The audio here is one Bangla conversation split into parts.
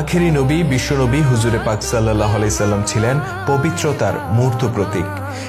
আখেরি নবী বিশ্বনবী হুজুরে পাক সাল্লাহ সাল্লাম ছিলেন পবিত্রতার মূর্ত প্রতীক।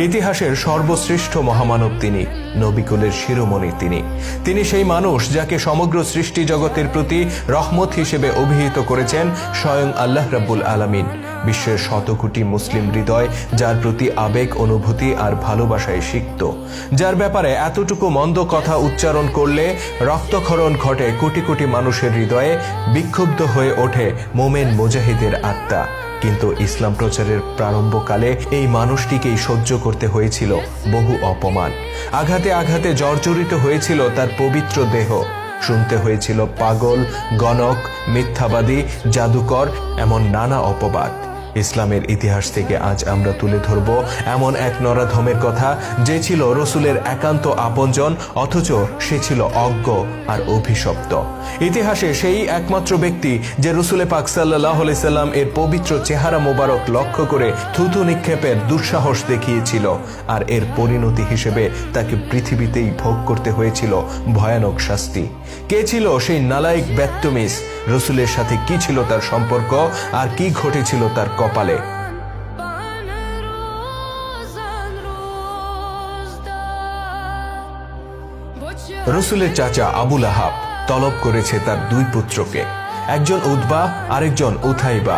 ইতিহাসের সর্বশ্রেষ্ঠ মহামানব তিনি, নবিকুলের শিরোমণি তিনি। তিনি সেই মানুষ যাকে সমগ্র সৃষ্টি জগতের প্রতি রহমত হিসেবে অভিহিত করেছেন স্বয়ং আল্লাহ রাব্বুল আলামিন। বিশ্বের শত কোটি মুসলিম হৃদয় যার প্রতি আবেগ, অনুভূতি আর ভালোবাসায় সিক্ত। যার ব্যাপারে এতটুকু মন্দ কথা উচ্চারণ করলে রক্তক্ষরণ ঘটে কোটি কোটি মানুষের হৃদয়ে, বিক্ষুব্ধ হয়ে ওঠে মোমেন মুজাহিদের আত্মা। কিন্তু ইসলাম প্রচারের প্রারম্ভকালে এই মানুষটিকেই সহ্য করতে হয়েছিল বহু অপমান। আঘাতে আঘাতে জর্জরিত হয়েছিল তার পবিত্র দেহ। শুনতে হয়েছিল পাগল, গণক, মিথ্যাবাদী, জাদুকর, এমন নানা অপবাদ। ইসলামের ইতিহাস থেকে আজ আমরা তুলে ধরব এমন এক নরাধমের কথা যে ছিল রসুলের একান্ত আপনজন, অথচ সে ছিল অজ্ঞ আর অভিশপ্ত। ইতিহাসে সেই একমাত্র ব্যক্তি যে রসুলে পাক সাল্লাহ সাল্লাম এর পবিত্র চেহারা মোবারক লক্ষ্য করে থুতু নিক্ষেপের দুঃসাহস দেখিয়েছিল আর এর পরিণতি হিসেবে তাকে পৃথিবীতেই ভোগ করতে হয়েছিল ভয়ানক শাস্তি। কে ছিল সেই নালায়ক ব্যক্তমিস রসুলের সাথে কি ছিল তার সম্পর্ক? আর কি ঘটেছিল তার কপালে। রসুলের চাচা আবুল আহাব তলব করেছে তার দুই পুত্রকে। একজন উদ্বা আরেকজন উথাইবা।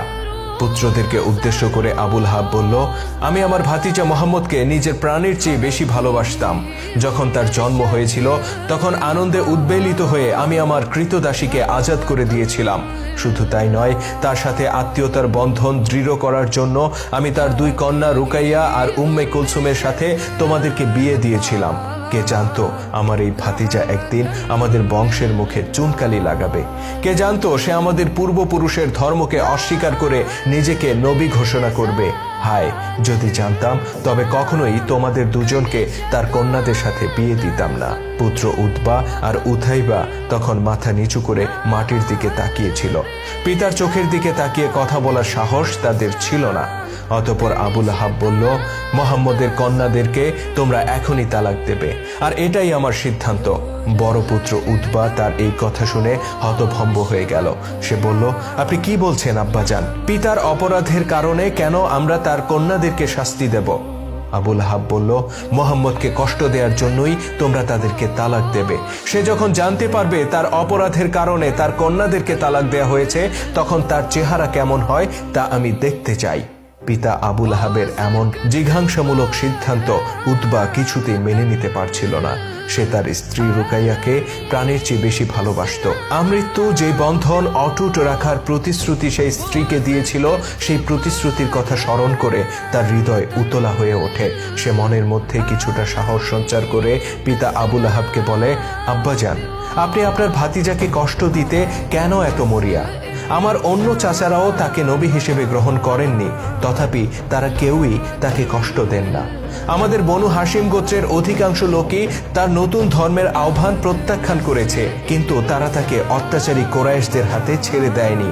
পুত্রদেরকে উদ্দেশ্য করে আবুল হাব বলল, আমি আমার ভাতিজা মোহাম্মদকে নিজের প্রাণের চেয়ে বেশি ভালোবাসতাম। যখন তার জন্ম হয়েছিল, তখন আনন্দে উদ্বেলিত হয়ে আমি আমার কৃতদাসীকে আজাদ করে দিয়েছিলাম। শুধু তাই নয়, তার সাথে আত্মীয়তার বন্ধন দৃঢ় করার জন্য আমি তার দুই কন্যা রুকাইয়া আর উম্মে কুলসুমের সাথে তোমাদেরকে বিয়ে দিয়েছিলাম। কে জানতো আমার এই ভাতিজা একদিন আমাদের বংশের মুখে চুনকালি লাগাবে? কে জানতো সে আমাদের পূর্বপুরুষের ধর্মকে অস্বীকার করে নিজেকে নবী ঘোষণা করবে? হায়, যদি জানতাম, তবে কখনোই তোমাদের দুজনকে তার কন্যাদের সাথে বিয়ে দিতাম না। পুত্র উদ্বা আর উথাইবা তখন মাথা নিচু করে মাটির দিকে তাকিয়েছিল। পিতার চোখের দিকে তাকিয়ে কথা বলার সাহস তাদের ছিল না। অতপর আবুল আহাব বলল, মোহাম্মদের কন্যাদেরকে তোমরা এখনই তালাক দেবে। আর এটাই আমার সিদ্ধান্ত। বড় পুত্র উদ্বা তার এই কথা শুনে হতভম্ব হয়ে গেল। সে বলল, আপনি কি বলছেন, আব্বাজান? পিতার অপরাধের কারণে কেন আমরা তার কন্যাদেরকে শাস্তি দেব? আবুল হাব বলল, মোহাম্মদকে কষ্ট দেওয়ার জন্যই তোমরা তাদেরকে তালাক দেবে। সে যখন জানতে পারবে তার অপরাধের কারণে তার কন্যাদেরকে তালাক দেওয়া হয়েছে, তখন তার চেহারা কেমন হয় তা আমি দেখতে চাই। পিতা আবুল হাবের এমন জিঘাংসামূলক সিদ্ধান্ত উদ্বা কিছুতেই মেনে নিতে পারছিল না। সে তার স্ত্রী রুকাইয়াকে প্রাণের চেয়ে বেশি ভালোবাসত। আমৃত্যু যে বন্ধন অটুট রাখার প্রতিশ্রুতি সেই স্ত্রীকে দিয়েছিল, সেই প্রতিশ্রুতির কথা স্মরণ করে তার হৃদয় উতলা হয়ে ওঠে। সে মনের মধ্যে কিছুটা সাহস সঞ্চার করে পিতা আবুল আহাবকে বলে, আব্বাজান, আপনি আপনার ভাতিজাকে কষ্ট দিতে কেন এত মরিয়া? আমার অন্য চাচারাও তাকে নবী হিসেবে গ্রহণ করেননি। তথাপি তারা কেউই তাকে কষ্ট দেন না। আমাদের বনু হাসিম গোত্রের অধিকাংশ লোকই তার নতুন ধর্মের আহ্বান প্রত্যাখ্যান করেছে, কিন্তু তারা তাকে অত্যাচারী কোরাইশদের হাতে ছেড়ে দেয়নি।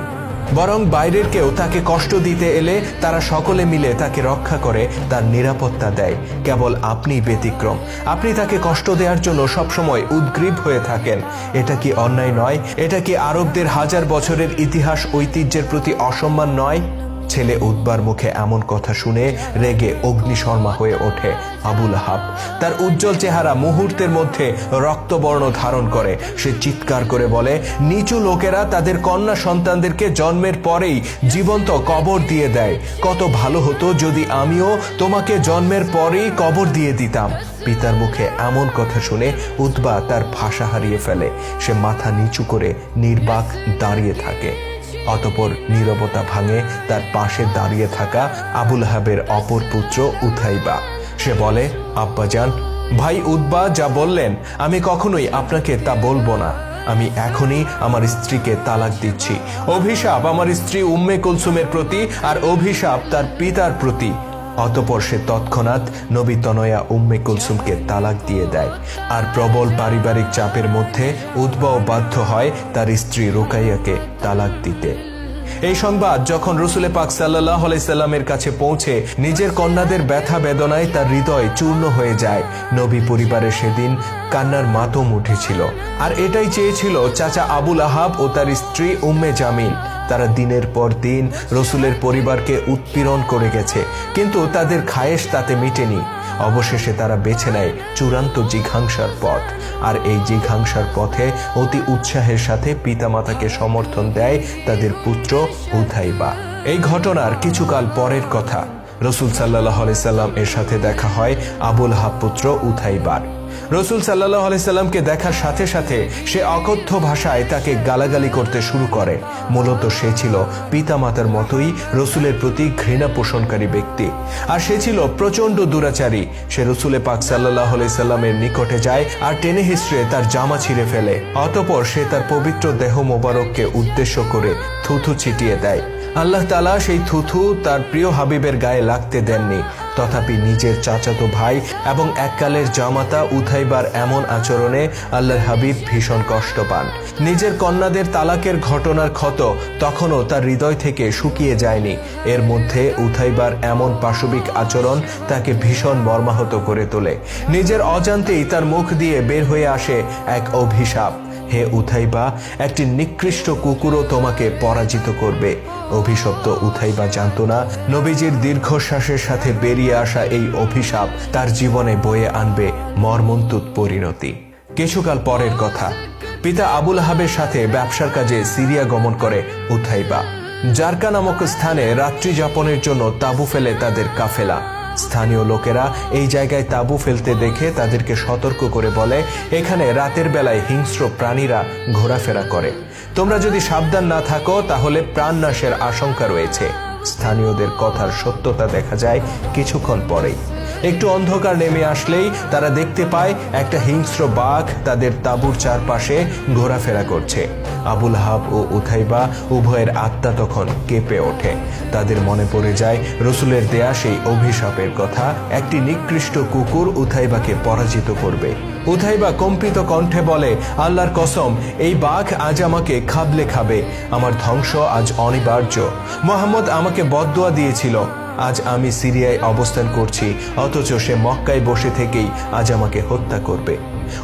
বরং বাইরের কেউ তাকে কষ্ট দিতে এলে তারা সকলে মিলে তাকে রক্ষা করে, তার নিরাপত্তা দেয়। কেবল আপনি ব্যতিক্রম। আপনি তাকে কষ্ট দেওয়ার জন্য সবসময় উদ্গ্রীব হয়ে থাকেন। এটা কি অন্যায় নয়? এটা কি আরবদের হাজার বছরের ইতিহাস ঐতিহ্যের প্রতি অসম্মান নয়? ছেলে উদ্বার মুখে এমন কথা শুনে রেগে অগ্নিশর্মা হয়ে ওঠে আবুল আহাব তার উজ্জ্বল চেহারা মুহূর্তের মধ্যে রক্তবর্ণ ধারণ করে। সে চিৎকার করে বলে, নিচু লোকেরা তাদের কন্যা সন্তানদেরকে জন্মের পরেই জীবন্ত কবর দিয়ে দেয়। কত ভালো হতো যদি আমিও তোমাকে জন্মের পরেই কবর দিয়ে দিতাম। পিতার মুখে এমন কথা শুনে উদ্বা তার ভাষা হারিয়ে ফেলে। সে মাথা নিচু করে নির্বাক দাঁড়িয়ে থাকে। অতপর নীরবতা ভাঙে তার পাশে দাঁড়িয়ে থাকা আবুল হাবের অপর পুত্র উথাইবা। সে বলে, আব্বাজান, ভাই উদ্বা যা বললেন, আমি কখনোই আপনাকে তা বলব না। আমি এখনই আমার স্ত্রীকে তালাক দিচ্ছি। অভিশাপ আমার স্ত্রী উম্মে কুলসুমের প্রতি আর অভিশাপ তার পিতার প্রতি। অতপর সে তৎক্ষণাৎ নবী তনয়া উম্মে কুলসুমকে তালাক দিয়ে দেয়। আর প্রবল পারিবারিক চাপের মধ্যে উদ্বাও বাধ্য হয় তার স্ত্রী রোকাইয়াকে তালাক দিতে। এই সংবাদ যখন রসুলে পাক সাল্লাহ আলাইসাল্লামের কাছে পৌঁছে, নিজের কন্যাদের ব্যথা বেদনায় তার হৃদয় চূর্ণ হয়ে যায়। নবী পরিবারে সেদিন কান্নার মাতম উঠেছিল। আর এটাই চেয়েছিল চাচা আবুল আহাব ও তার স্ত্রী উম্মে জামিল। তারা দিনের পর দিন রসুলের পরিবারকে উৎপীড়ন করে গেছে, কিন্তু তাদের খায়েশ তাতে মিটেনি। অবশেষে তারা বেছে নেয় চূড়ান্ত জিঘাংসার পথ। আর এই জিঘাংসার পথে অতি উৎসাহের সাথে পিতামাতাকে সমর্থন দেয় তাদের পুত্র উথাইবা। এই ঘটনার কিছুকাল পরের কথা। রসুল সাল্লাহ সাল্লাম এর সাথে দেখা হয় আবুল হাব পুত্র উথাইবার। রসুল সাল্লাহ আলাইসাল্লামকে দেখার সাথে সাথে সে অকথ্য ভাষায় তাকে গালাগালি করতে শুরু করে। মূলত সে ছিল পিতামাতার মতোই রসুলের প্রতি ঘৃণা পোষণকারী ব্যক্তি। আর সে ছিল প্রচণ্ড দুরাচারী। সে রসুলে পাক সাল্লাহ আলাইসাল্লামের নিকটে যায় আর টেনে হিস্ট্রে তার জামা ছিঁড়ে ফেলে। অতপর সে তার পবিত্র দেহ মোবারককে উদ্দেশ্য করে থুথু ছিটিয়ে দেয়। আল্লাহ তালা সেই থুথু তার প্রিয় হাবিবের গায়ে লাগতে দেননি। তথাপি নিজের চাচাতো ভাই এবং এককালের জামাতা উথাইবার এমন আচরণে আল্লাহর হাবিব ভীষণ কষ্ট পান। নিজের কন্যাদের তালাকের ঘটনার ক্ষত তখনও তার হৃদয় থেকে শুকিয়ে যায়নি। এর মধ্যে উথাইবার এমন পাশবিক আচরণ তাকে ভীষণ মর্মাহত করে তোলে। নিজের অজান্তেই তার মুখ দিয়ে বের হয়ে আসে এক অভিশাপ। হে উথাইবা, একটি নিকৃষ্ট কুকুরও তোমাকে পরাজিত করবে। অভিশপ্ত উথাইবা জানত না, নবীজির দীর্ঘশ্বাসের সাথে বেরিয়ে আসা এই অভিশাপ তার জীবনে বয়ে আনবে মর্মন্তুত পরিণতি। কিছুকাল পরের কথা, পিতা আবুল হাবের সাথে ব্যবসার কাজে সিরিয়া গমন করে উথাইবা, জারকা নামক স্থানে রাত্রি যাপনের জন্য তাঁবু ফেলে তাদের কাফেলা। স্থানীয় লোকেরা এই জায়গায় তাঁবু ফেলতে দেখে তাদেরকে সতর্ক করে বলে, এখানে রাতের বেলায় হিংস্র প্রাণীরা ঘোরাফেরা করে। তোমরা যদি সাবধান না থাকো, তাহলে প্রাণনাশের আশঙ্কা রয়েছে। স্থানীয়দের কথার সত্যতা দেখা যায় কিছুক্ষণ পরেই। একটু অন্ধকার নেমে আসলেই তারা দেখতে পায় একটা হিংস্র বাঘ তাদের তাঁবুর চারপাশে ঘোরাফেরা করছে। আবুল হাব ও উথাইবা উভয়ের আত্মা তখন কেঁপে ওঠে। তাদের মনে পড়ে যায়, রসুলের দেয়া সেই অভিশাপের কথা, একটি নিকৃষ্ট কুকুর উথাইবাকে পরাজিত করবে। উথাইবা কম্পিত কণ্ঠে বলে, আল্লাহর কসম, এই বাঘ আজ আমাকে খাবলে খাবে। আমার ধ্বংস আজ অনিবার্য। মোহাম্মদ আমাকে বদদোয়া দিয়েছিল। আজ আমি সিরিয়ায় অবস্থান করছি, অথচ সে মক্কায় বসে থেকেই আজ আমাকে হত্যা করবে।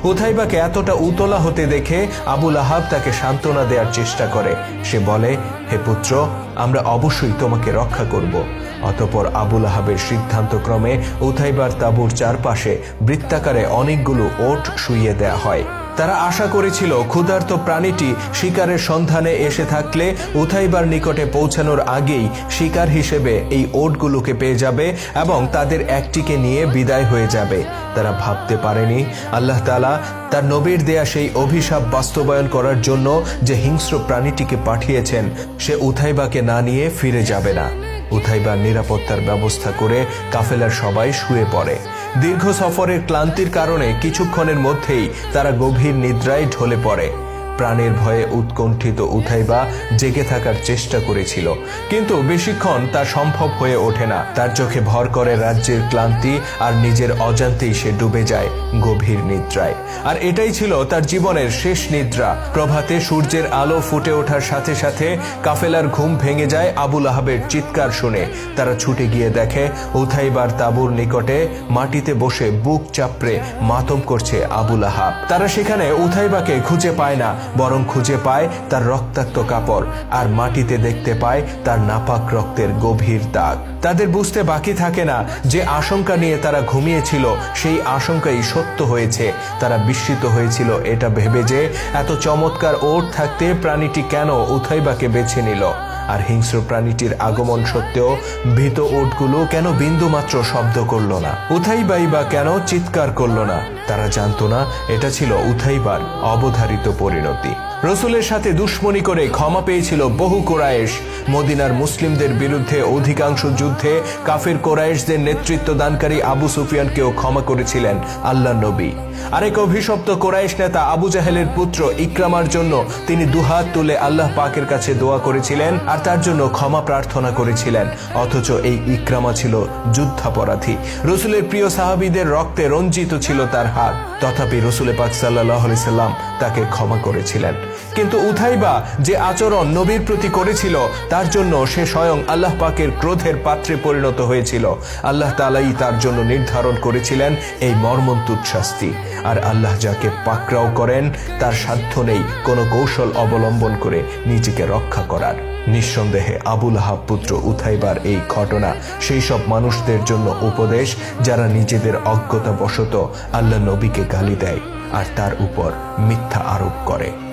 উথাইবাকে এতটা উতলা হতে দেখে আবুল আহাব তাকে সান্ত্বনা দেওয়ার চেষ্টা করে। সে বলে, হে পুত্র, আমরা অবশ্যই তোমাকে রক্ষা করব। অতপর আবুল আহাবের সিদ্ধান্তক্রমে উথাইবার তাঁবুর চারপাশে বৃত্তাকারে অনেকগুলো ওট শুইয়ে দেয়া হয়। তারা আশা করেছিল ক্ষুধার্ত প্রাণীটি শিকারের সন্ধানে এসে থাকলে উথাইবার নিকটে পৌঁছানোর আগেই শিকার হিসেবে এই ওটগুলোকে পেয়ে যাবে এবং তাদের একটিকে নিয়ে বিদায় হয়ে যাবে। তারা ভাবতে পারেনি। আল্লাহ তালা তার নবীর দেয়া সেই অভিশাপ বাস্তবায়ন করার জন্য যে হিংস্র প্রাণীটিকে পাঠিয়েছেন, সে উথাইবাকে না নিয়ে ফিরে যাবে না। উথাইবার নিরাপত্তার ব্যবস্থা করে কাফেলার সবাই শুয়ে পড়ে। দীর্ঘ সফরের ক্লান্তির কারণে কিছুক্ষণের মধ্যেই তারা গভীর নিদ্রায় ঢলে পড়ে। প্রাণের ভয়ে উৎকণ্ঠিত উঠাইবা জেগে থাকার চেষ্টা করেছিল। কিন্তু বেশিক্ষণ তা সম্ভব হয়ে ওঠে না। তার চোখে ভর করে রাজ্যের ক্লান্তি আর নিজের অজান্তেই সে ডুবে যায় গভীর নিদ্রায়। আর এটাই ছিল তার জীবনের শেষ নিদ্রা। প্রভাতে সূর্যের আলো ফুটে ওঠার সাথে সাথে কাফেলার ঘুম ভেঙে যায় আবুল আহাবের চিৎকার শুনে। তারা ছুটে গিয়ে দেখে উথাইবার তাবুর নিকটে মাটিতে বসে বুক চাপড়ে মাতম করছে আবুল আহাব। তারা সেখানে উথাইবাকে খুঁজে পায় না। বরং খুঁজে পায় তার রক্তাক্ত কাপড় আর মাটিতে দেখতে পায় তার নাপাক রক্তের গভীর দাগ। তাদের বুঝতে বাকি থাকে না যে আশঙ্কা নিয়ে তারা ঘুমিয়েছিল, সেই আশঙ্কাই সত্য হয়েছে। তারা বিস্মিত হয়েছিল এটা ভেবে যে এত চমৎকার ওট থাকতে প্রাণীটি কেন উথাইবাকে বেছে নিল। আর হিংস্র প্রাণীটির আগমন সত্ত্বেও ভীত ওটগুলো কেন বিন্দু মাত্র শব্দ করল না? উথাইবাই বা কেন চিৎকার করল না? তারা জানতো না, এটা ছিল উথাইবার অবধারিত পরিণতি। রসুলের সাথে দুশ্মনী করে ক্ষমা পেয়েছিল বহু কোরায়েশ। মদিনার মুসলিমদের বিরুদ্ধে অধিকাংশ যুদ্ধে কাফের কোরায়েশদের নেতৃত্ব দানকারী আবু সুফিয়ানকেও ক্ষমা করেছিলেন আল্লাহ নবী। আরেক অভিশপ্ত কোরাইশ নেতা আবু জাহেলের পুত্র ইকরামার জন্য তিনি দুহাত তুলে আল্লাহ পাকের কাছে দোয়া করেছিলেন আর তার জন্য ক্ষমা প্রার্থনা করেছিলেন, অথচ এই ইকরামা ছিল যুদ্ধাপরাধী। রসুলের প্রিয় সাহাবীদের রক্তে রঞ্জিত ছিল তার হাত তথাপি রসুলে পাক সাল্লাহ সাল্লাম তাকে ক্ষমা করেছিলেন। কিন্তু উথাইবা যে আচরণ নবীর প্রতি করেছিল, তার জন্য সে স্বয়ং আল্লাহ পাকের ক্রোধের পাত্রে পরিণত হয়েছিল। আল্লাহ তালাই তার জন্য নির্ধারণ করেছিলেন এই মর্মন্তুদ শাস্তি। আর আল্লাহ যাকে পাকড়াও করেন, তার সাধ্য নেই কোনো কৌশল অবলম্বন করে নিজেকে রক্ষা করার। নিঃসন্দেহে আবুল হাব পুত্র উথাইবার এই ঘটনা, সেই সব মানুষদের জন্য উপদেশ যারা নিজেদের অজ্ঞতাবশত আল্লাহ নবীকে গালি দেয় আর তার উপর মিথ্যা আরোপ করে।